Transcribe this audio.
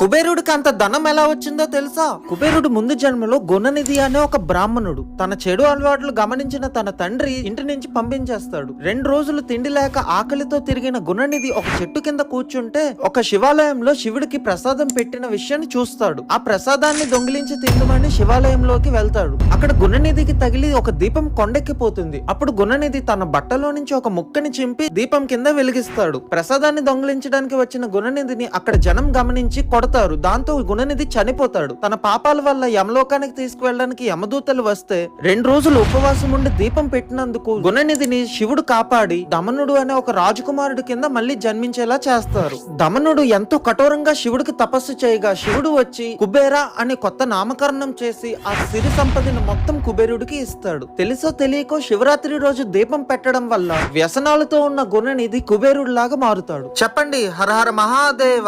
కుబేరుడికి అంత ధనం ఎలా వచ్చిందో తెలుసా? కుబేరుడు ముందు జన్మలో గుణనిధి అనే ఒక బ్రాహ్మణుడు. తన చెడు అలవాట్లు గమనించిన తన తండ్రి ఇంటి నుంచి పంపించేస్తాడు. రెండు రోజులు తిండి లేక ఆకలితో తిరిగిన గుణనిధి ఒక చెట్టు కింద కూర్చుంటే ఒక శివాలయంలో శివుడికి ప్రసాదం పెట్టిన విషయాన్ని చూస్తాడు. ఆ ప్రసాదాన్ని దొంగిలించి తిందమని శివాలయంలోకి వెళ్తాడు. అక్కడ గుణనిధికి తగిలి ఒక దీపం కొండెక్కిపోతుంది. అప్పుడు గుణనిధి తన బట్టలో నుంచి ఒక ముక్కని చింపి దీపం కింద వెలిగిస్తాడు. ప్రసాదాన్ని దొంగిలించడానికి వచ్చిన గుణనిధిని అక్కడ జనం గమనించి చనిపోతారు దాంతో గుణనిధి చనిపోతాడు. తన పాపాల వల్ల యమలోకానికి తీసుకువెళ్ళడానికి యమదూతలు వస్తే రెండు రోజులు ఉపవాసం ఉండి దీపం పెట్టినందుకు గుణనిధిని శివుడు కాపాడి దమనుడు అనే ఒక రాజకుమారుడు కింద మళ్ళీ జన్మించేలా చేస్తారు. దమనుడు ఎంతో కఠోరంగా శివుడికి తపస్సు చేయగా శివుడు వచ్చి కుబేరా అనే కొత్త నామకరణం చేసి ఆ సిరి సంపదని మొత్తం కుబేరుడికి ఇస్తాడు. తెలుసో తెలియకో శివరాత్రి రోజు దీపం పెట్టడం వల్ల వ్యసనాలతో ఉన్న గుణనిధి కుబేరుడిలాగా మారుతాడు. చెప్పండి హరహర మహాదేవ!